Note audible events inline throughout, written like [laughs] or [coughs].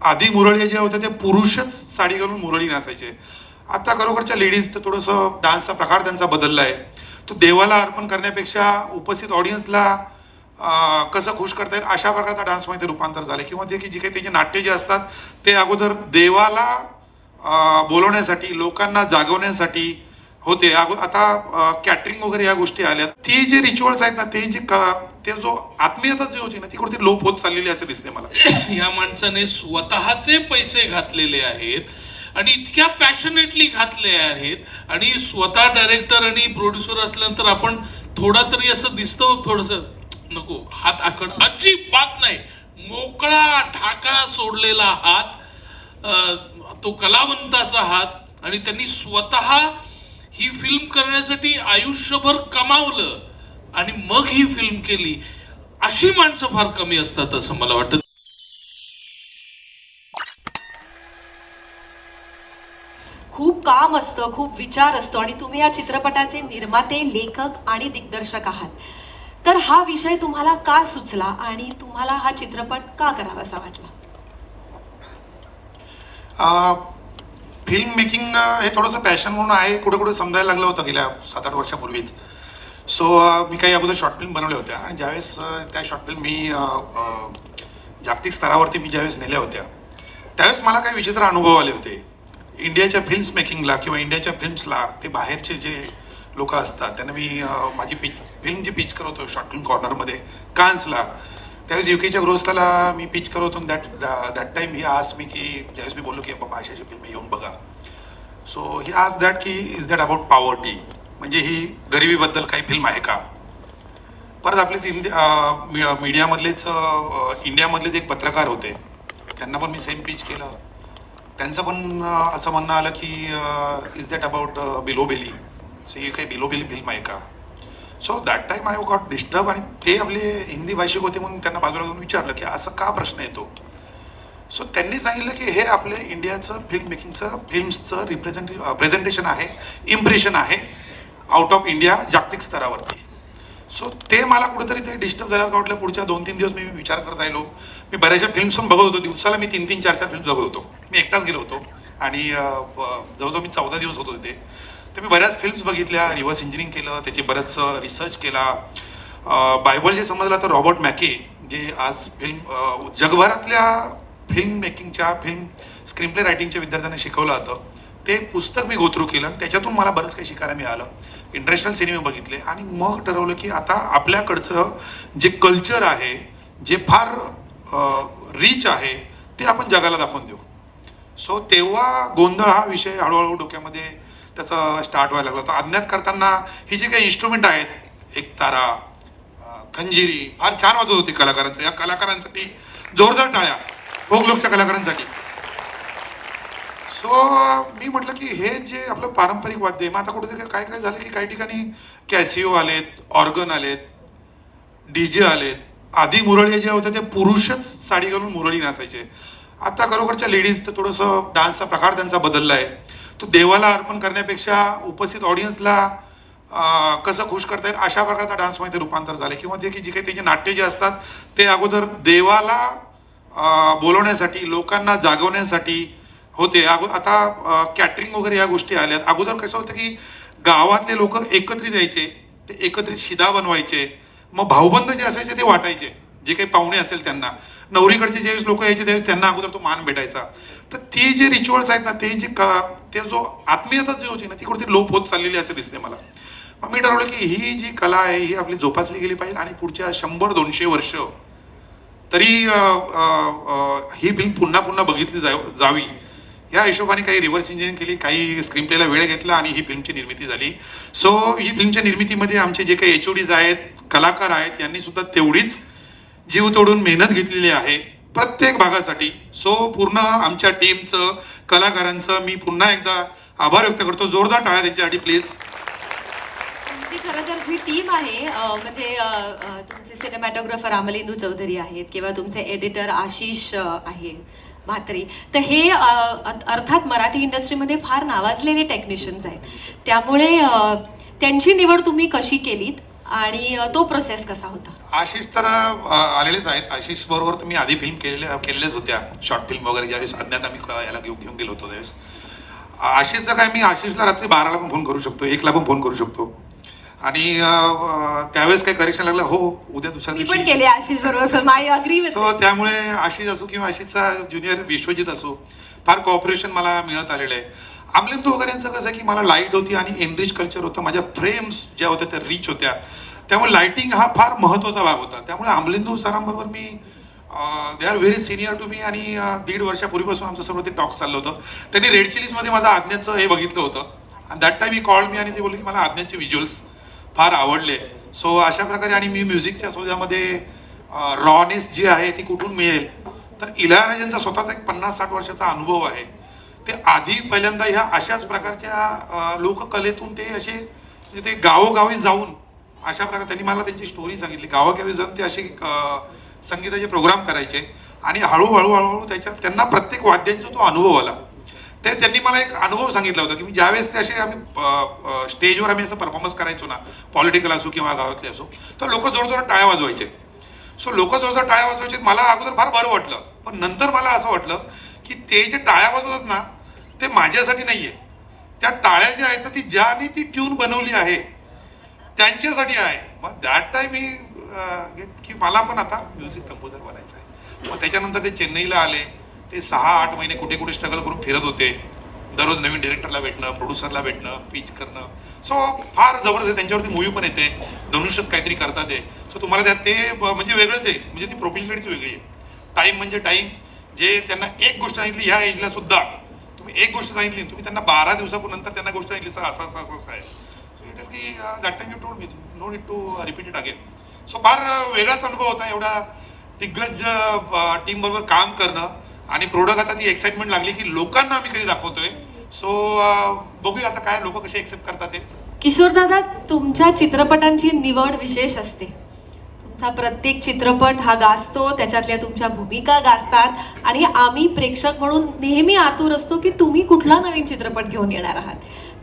आधी मुरळी जे होते ते पुरुषच साडी घालून मुरळी नाचायचे. आता खरोखरच्या लेडीज तर थोडंसं डान्सचा प्रकार त्यांचा बदलला आहे. तो देवाला अर्पण करण्यापेक्षा उपस्थित ऑडियन्सला कसं खुश करता येईल अशा प्रकारचा डान्समध्ये रूपांतर झालं किंवा ते की जे काही त्याचे नाट्य जे असतात ते अगोदर देवाला बोलवण्यासाठी लोकांना जागवण्यासाठी होते. अगो आता कॅटरिंग वगैरे या गोष्टी आल्या ती जे रिच्युअल्स आहेत ना ते जे क- ते जो आत्मीयता जी होती ना ती कुठेतरी लोप होत चाललेली असे दिसते मला. [coughs] या माणसाने स्वतःचे पैसे घातलेले आहेत आणि इतक्या पॅशनेटली घातले आहेत आणि स्वतः डायरेक्टर आणि प्रोड्युसर असल्यानंतर आपण थोडा तरी असं दिसतो थोडस नको हात आखड अजिबात नाही. मोकळा ढाकळा सोडलेला हात तो कलावंताचा हात आणि त्यांनी स्वतः ही फिल्म करण्यासाठी आयुष्यभर कमावलं. आणि मग ही फिल्म केली अशी माणसं फार कमी असतात असं मला वाटतं. खूप काम असतं खूप विचार असतो आणि तुम्ही या चित्रपटाचे निर्माते लेखक आणि दिग्दर्शक आहात. तर हा विषय तुम्हाला का सुचला आणि तुम्हाला हा चित्रपट का करावासा वाटला? फिल्म मेकिंग हे थोडंसं पॅशन म्हणून आहे. कुठे कुठे समजायला लागलं होतं गेल्या सात आठ वर्षापूर्वीच. सो uh, मी काही अगोदर शॉर्ट फिल्म बनवल्या होत्या आणि ज्यावेळेस uh, त्या शॉर्ट फिल्म मी uh, जागतिक स्तरावरती मी ज्यावेळेस नेल्या होत्या त्यावेळेस मला काही विचित्र अनुभव आले होते. इंडियाच्या फिल्म्स मेकिंगला किंवा इंडियाच्या फिल्म्सला ते बाहेरचे जे लोक असतात त्यांना मी माझी पिच फिल्म जी पिच करत होतो शॉर्ट फिल्म कॉर्नरमध्ये कान्सला त्यावेळेस युकेच्या गृहस्थाला मी पिच करत होतो दॅट दॅट टाईम ही आज मी की ज्यावेळेस मी बोललो की बाबा अशाची फिल्म येऊन बघा. सो ही आज दॅट की इज दॅट अबाउट पॉवर्टी म्हणजे ही गरिबीबद्दल काही फिल्म आहे का? परत आपलेच इंडिया मी- मीडियामधलेच इंडियामधलेच एक पत्रकार होते. त्यांना पण मी सेम पिच केलं. त्यांचं पण असं म्हणणं आलं की is that about below belly? So ही काही बिलो बेली फिल्म आहे का? So that time I got disturb आणि ते आपले हिंदी भाषिक होते म्हणून त्यांना बाजूला घेऊन विचारलं की असं का प्रश्न येतो? सो त्यांनी सांगितलं की हे आपले इंडियाचं फिल्म मेकिंगचं फिल्म्सचं रिप्रेझेंटे प्रेझेंटेशन आहे इम्प्रेशन आहे. आउट ऑफ इंडिया जागतिक स्तरावरती. सो ते मला कुठेतरी ते डिस्टर्ब झाल्यावर वाटलं. पुढच्या दोन तीन दिवस मी विचार करत राहिलो. मी बऱ्याचशा फिल्म्स पण बघत होतो. दिवसाला मी तीन तीन चार चार फिल्म्स बघत होतो. मी एकटाच गेलो होतो. आणि जवळजवळ मी चौदा दिवस होतो तिथे तर मी बऱ्याच फिल्म्स बघितल्या. रिव्हर्स इंजिनिअरिंग केलं. त्याचे बरंच रिसर्च केला. बायबल जे समजलं तर रॉबर्ट मॅके जे आज फिल्म जगभरातल्या फिल्म मेकिंगच्या फिल्म स्क्रीनप्ले रायटिंगच्या विद्यार्थ्यांना शिकवलं जातं ते पुस्तक मी गोथ्रू केलं. आणि त्याच्यातून मला बरंच काही शिकायला मिळालं. इंटरनॅशनल सिनेमे बघितले आणि मग ठरवलं की आता आपल्याकडचं जे कल्चर आहे जे फार रिच आहे ते आपण जगाला दाखवून देऊ. सो तेव्हा गोंधळ हा विषय हळूहळू डोक्यामध्ये त्याचा स्टार्ट व्हायला लागला. तर अज्ञात करताना ही जे काही इन्स्ट्रुमेंट आहेत एक तारा खंजिरी फार छान वाजत होती कलाकारांचं. या कलाकारांसाठी जोरदार टाळ्या. फोक लोकच्या कलाकारांसाठी. सो मी म्हटलं की हे जे आपलं पारंपरिक वाद्य आहे मग आता कुठेतरी काय काय झालं की काही ठिकाणी कॅसिओ आलेत ऑर्गन आलेत डीजे आलेत. आधी मुरळी जे होते ते पुरुषच साडी घालून मुरळी नाचायचे. आता खरोखरच्या लेडीज तर थोडंसं डान्सचा प्रकार त्यांचा बदलला आहे तो देवाला अर्पण करण्यापेक्षा उपस्थित ऑडियन्सला कसं खुश करता येईल अशा प्रकारचा डान्समध्ये रूपांतर झालं किंवा ते की जे काही त्याचे नाट्य जे असतात ते अगोदर देवाला बोलवण्यासाठी लोकांना जागवण्यासाठी होते. अगो आता कॅटरिंग वगैरे या गोष्टी आल्यात. अगोदर कसं होतं की गावातले लोक एकत्रित यायचे ते एकत्रित शिदा बनवायचे मग भाऊबंद जे असायचे ते वाटायचे. जे काही पाहुणे असेल त्यांना. नवरीकडचे ज्यावेळेस लोक यायचे त्यावेळेस त्यांना अगोदर तो मान भेटायचा. तर ती जे रिच्युअल्स आहेत ना ते जे क ते जो आत्मीयता जी होती ना ती कुठेतरी लोप होत चाललेली असे दिसते मला. मग मी ठरवलं की ही जी कला आहे ही आपली जोपासली गेली पाहिजे आणि पुढच्या शंभर दोनशे वर्ष तरी ही फिल्म पुन्हा पुन्हा बघितली जा जावी. या हिशोबाने काही रिव्हर्स इंजिनिअरिंग केली काही स्क्रीन प्लेला वेळ घेतला आणि ही फिल्मची निर्मिती झाली. सो ही फिल्मच्या निर्मितीमध्ये आमचे जे काही एच आहेत कलाकार आहेत यांनी सुद्धा तेवढीच जीव तोडून मेहनत घेतलेली आहे प्रत्येक भागासाठी. सो पूर्ण आमच्या टीमचं कलाकारांचं मी पुन्हा एकदा आभार व्यक्त करतो. जोरदार टाळ्या त्यांच्यासाठी प्लीज खरं तर जी टीम आहे म्हणजे तुमचे सिनेमॅटोग्राफर अमलिंदू चौधरी आहेत किंवा तुमचे एडिटर आशिष आहे. म्हात्रे. तर हे अर्थात मराठी इंडस्ट्रीमध्ये फार नावाजलेले टेक्निशियन्स आहेत. त्यामुळे त्यांची निवड तुम्ही कशी केलीत आणि तो प्रोसेस कसा होता? आशिष तर आलेलेच आहेत. आशिष बरोबर तर मी आधी फिल्म केलेल्या केलेल्याच होत्या. शॉर्ट फिल्म वगैरे ज्यावेळेस अज्ञात आम्ही याला घेऊन घेऊन गेलो होतो त्यावेळेस. आशिषचं काय मी आशिषला रात्री बाराला पण फोन करू शकतो. एकला पण फोन करू शकतो. आणि त्यावेळेस काही करेक्शन लागलं हो उद्या दुसऱ्या मी पण दिवशी केले आशिष बरोबर आय अग्री विथ सो त्यामुळे आशिष असो किंवा आशिषचा ज्युनियर विश्वजित असो फार कॉपरेशन मला मिळत आलेलं आहे. आमलिंदू वगैरे यांचं कसं आहे की मला लाइट होती आणि एनरिच कल्चर होतं माझ्या फ्रेम्स ज्या होत्या त्या रिच होत्या. त्यामुळे लाइटिंग हा फार महत्त्वाचा भाग होता. त्यामुळे आमलिंदू सरांबरोबर मी they are very senior to me आणि अ, दीड वर्षापूर्वीपासून आमचं सर्व ते टॉक चाललं होतं. त्यांनी रेड चिलीजमध्ये माझं आज्ञाचं हे बघितलं होतं. आणि that time he call me आणि ते बोलले की मला आज्ञाचे व्हिज्युअल्स फार आवडले. सो अशा प्रकारे आणि मी म्युझिकच्या सोजामध्ये रॉनेस जी आहे ती कुठून मिळेल? तर इलयाराजांचा स्वतःचा एक पन्नास साठ वर्षाचा अनुभव आहे. ते आधी पहिल्यांदा ह्या अशाच प्रकारच्या लोककलेतून ते असे म्हणजे ते गावोगावी जाऊन अशा प्रकारे त्यांनी मला त्यांची स्टोरी सांगितली. गावोगावी जाऊन ते असे संगीताचे प्रोग्राम करायचे. आणि हळूहळू हळूहळू त्याच्या त्यांना प्रत्येक वाद्यांचा तो अनुभव आला. ते त्यांनी मला एक अनुभव सांगितला होता की मी ज्यावेळेस ते असे आम्ही स्टेजवर आम्ही असं परफॉर्मन्स करायचो ना पॉलिटिकल असो किंवा गावातले असो तर लोक जोरजोरात टाळ्या वाजवायचे. सो लोक जोरजोर टाळ्या वाजवायचे मला अगोदर फार बरं वाटलं. पण नंतर मला असं वाटलं की ते जे टाळ्या वाजवतात ना ते माझ्यासाठी नाही आहे त्या टाळ्या ज्या आहेत ना ती ज्याने ती ट्यून बनवली आहे त्यांच्यासाठी आहे. मग दॅट टाईम मी की मला पण आता म्युझिक कंपोजर बनायचं आहे. मग त्याच्यानंतर ते चेन्नईला आले. ते सहा आठ महिने कुठे कुठे स्ट्रगल करून फिरत होते. दररोज नवीन डिरेक्टरला भेटणं प्रोड्युसरला भेटणं पिच करणं. सो फार जबरदस्त आहे. त्यांच्यावरती मूवी पण येते. धनुष्यच काहीतरी करतात आहे सो तुम्हाला त्यात ते म्हणजे वेगळंच आहे. म्हणजे ती प्रोफेशनॅलिटीच वेगळी आहे. टाईम म्हणजे टाईम जे त्यांना एक गोष्ट सांगितली ह्या एजला सुद्धा. तुम्ही एक गोष्ट सांगितली तुम्ही त्यांना बारा दिवसानंतर त्यांना गोष्ट सांगितली सर असं असं असं असं आहे. सो इट की that time you told me no need to repeat it again so फार वेगळाच अनुभव होता. एवढा दिग्गज टीम बरोबर काम करणं. आणि प्रोडक्ट आता ती एक्साइटमेंट लागली की लोकांना आम्ही कधी दाखवतोय. सो बघूया आता काय लोक कसे एक्सेप्ट करतात ते. किशोरदादा तुमच्या चित्रपटांची निवड विशेष असते. तुमचा प्रत्येक चित्रपट हा गाजतो त्याच्यातल्या तुमच्या भूमिका गाजतात आणि आम्ही प्रेक्षक म्हणून नेहमी आतुर असतो की तुम्ही कुठला नवीन चित्रपट घेऊन येणार आहात.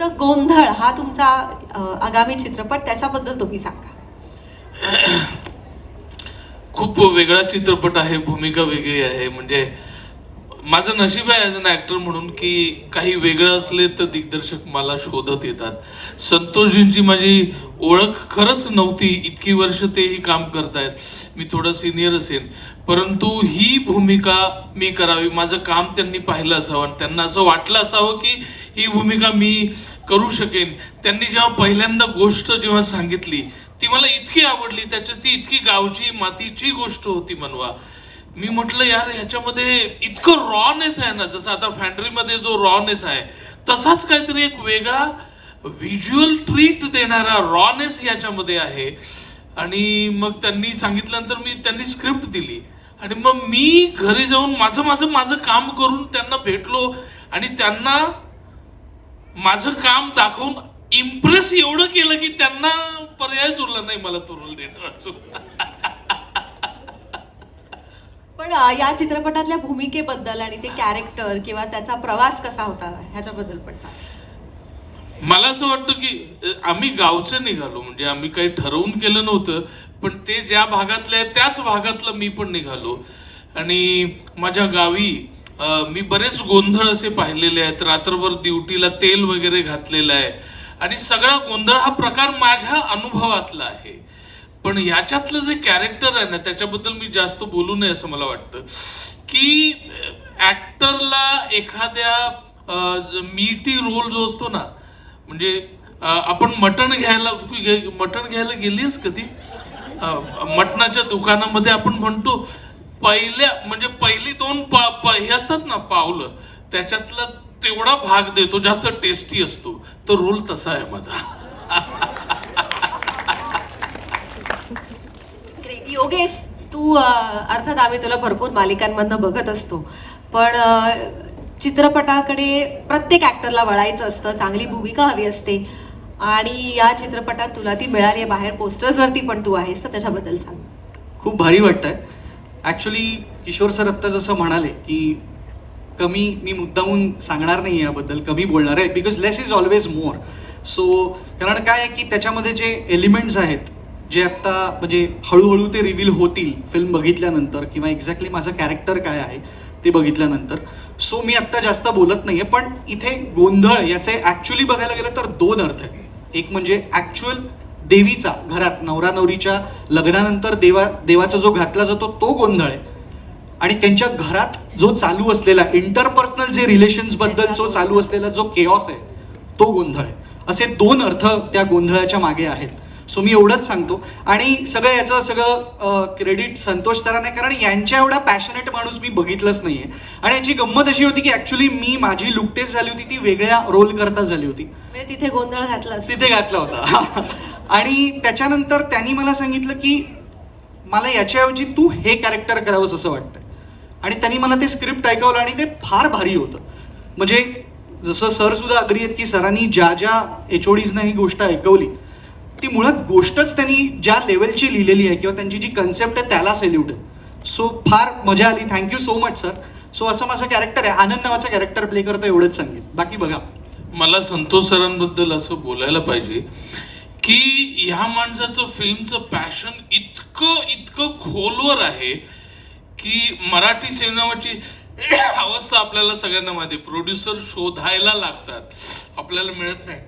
तर गोंधळ हा तुमचा आगामी चित्रपट त्याच्याबद्दल तुम्ही सांगा. [coughs] खूप वेगळा चित्रपट आहे भूमिका वेगळी आहे. म्हणजे माझं नशीब आहे ॲज अन ॲक्टर म्हणून की काही वेगळं असले तर दिग्दर्शक मला शोधत येतात. संतोषजींची माझी ओळख खरंच नव्हती. इतकी वर्ष तेही काम करतायत. मी थोडं सिनियर असेल परंतु ही भूमिका मी करावी. माझं काम त्यांनी पाहिलं असावं. आणि त्यांना असं वाटलं असावं की ही भूमिका मी करू शकेन. त्यांनी जेव्हा पहिल्यांदा गोष्ट जेव्हा सांगितली ती मला इतकी आवडली. त्याच्यात ती इतकी गावची मातीची गोष्ट होती मनवा. मी म्हटलं यार ह्याच्यामध्ये इतकं रॉनेस आहे ना. जसं आता फॅन्ड्रीमध्ये जो रॉनेस आहे तसाच काहीतरी एक वेगळा व्हिज्युअल ट्रीट देणारा रॉनेस याच्यामध्ये आहे. आणि मग त्यांनी सांगितल्यानंतर मी त्यांनी स्क्रिप्ट दिली. आणि मग मी घरी जाऊन माझं माझं माझं काम करून त्यांना भेटलो आणि त्यांना माझं काम दाखवून इम्प्रेस एवढं केलं की त्यांना पर्यायच उरला नाही मला तुरुल देणार. पण या चित्रपटातल्या भूमिकेबद्दल आणि ते कॅरेक्टर किंवा त्याचा प्रवास कसा होता ह्याच्याबद्दल पण सांग. मला असं वाटतं की आम्ही गावचे निघालो. म्हणजे आम्ही काही ठरवून केलं नव्हतं पण ते ज्या भागातले आहे त्याच भागातलं मी पण निघालो. आणि माझ्या गावी मी बरेच गोंधळ असे पाहिलेले आहेत. रात्रभर ड्युटीला तेल वगैरे घातलेलं आहे. आणि सगळा गोंधळ हा प्रकार माझ्या अनुभवातला आहे. पण याच्यातलं जे कॅरेक्टर आहे ना त्याच्याबद्दल मी जास्त बोलू नये असं मला वाटतं. की ऍक्टरला एखाद्या मीटी रोल जो असतो ना म्हणजे आपण मटण घ्यायला मटण घ्यायला गेलीस कधी? मटणाच्या दुकानामध्ये आपण म्हणतो पहिल्या म्हणजे पहिली दोन पा- पा- हे असतात ना पावलं त्याच्यातला तेवढा भाग देतो जास्त टेस्टी असतो. तो रोल तसा आहे माझा. ग्रेट योगेश तू अर्थात आम्ही तुला भरपूर मालिकांमधनं बघत असतो. पण चित्रपटाकडे प्रत्येक ॲक्टरला वळायचं असतं चांगली भूमिका हवी असते. आणि या चित्रपटात तुला ती मिळाली आहे बाहेर पोस्टर्सवरती पण तू आहेस तर त्याच्याबद्दल सांग. खूप भारी वाटतंय. ॲक्च्युली किशोर सर आत्ता जसं म्हणाले की कमी मी मुद्दामून सांगणार नाही याबद्दल कमी बोलणार आहे because less is always more so कारण काय आहे की त्याच्यामध्ये जे एलिमेंट्स आहेत जे आत्ता म्हणजे हळूहळू ते रिव्हील होतील फिल्म बघितल्यानंतर किंवा एक्झॅक्टली माझं कॅरेक्टर काय आहे ते बघितल्यानंतर. सो मी आत्ता जास्त बोलत नाहीये पण इथे गोंधळ याचे ॲक्च्युली बघायला गेलं तर दोन अर्थ आहे एक म्हणजे ॲक्च्युअल देवीचा घरात नवरा नवरीच्या लग्नानंतर देवा देवाचा जो घातला जातो तो गोंधळ आहे. आणि त्यांच्या घरात जो चालू असलेला इंटरपर्सनल जे रिलेशन्सबद्दल जो चालू असलेला जो केऑस आहे तो गोंधळ आहे. असे दोन अर्थ त्या गोंधळाच्या मागे आहेत. सो मी एवढंच सांगतो. आणि सगळं याचं सगळं क्रेडिट संतोष सरांना आहे, कारण यांच्या एवढा पॅशनेट माणूस मी बघितलंच नाहीये. आणि याची गंमत अशी होती की ऍक्च्युली मी माझी लुकटेस झाली होती ती वेगळ्या रोल करता झाली होती. तिथे गोंधळ घातला. तिथे घातला होता. [laughs] आणि त्याच्यानंतर त्यांनी मला सांगितलं की मला याच्याऐवजी तू हे कॅरेक्टर करावंस असं वाटतंय. आणि त्यांनी मला ते स्क्रिप्ट ऐकवलं आणि ते फार भारी होतं. म्हणजे जसं सर सुद्धा अग्री आहेत की सरांनी ज्या ज्या एच ही गोष्ट ऐकवली ती मुळात गोष्टच त्यांनी ज्या लेवलची लिहिलेली आहे किंवा त्यांची जी कन्सेप्ट आहे त्याला सेल्यूट आहे सो फार मजा आली. Thank you so much sir so असं माझं कॅरेक्टर आहे. आनंद नावाचं कॅरेक्टर प्ले करतो एवढंच सांगेल बाकी बघा. मला संतोष सरांबद्दल असं बोलायला पाहिजे की ह्या माणसाचं फिल्मचं पॅशन इतकं इतकं खोलवर आहे की मराठी सिनेमाची [coughs] अवस्था आपल्याला सगळ्यांना माहिती प्रोड्युसर शोधायला लागतात. आपल्याला मिळत नाही.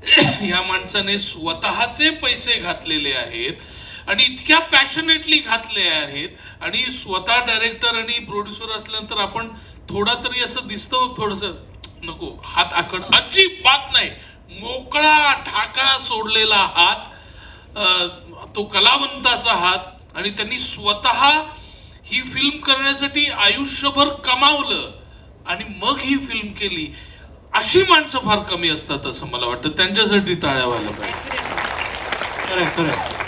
[coughs] या माणसाने स्वतःचे पैसे घातलेले आहेत आणि इतक्या पॅशनेटली घातले आहेत. आणि स्वतः डायरेक्टर आणि प्रोड्युसर असल्यानंतर आपण थोडा तरी असं दिसतं थोडस नको हात आखड. अजिबात नाही. मोकळा ढाकळा सोडलेला हात तो कलावंताचा हात आणि त्यांनी स्वतः ही फिल्म करण्यासाठी आयुष्यभर कमावलं आणि मग ही फिल्म केली. अशी माणसं फार कमी असतात असं मला वाटतं. त्यांच्यासाठी टाळ्या व्हायला पाहिजे. खरं खरं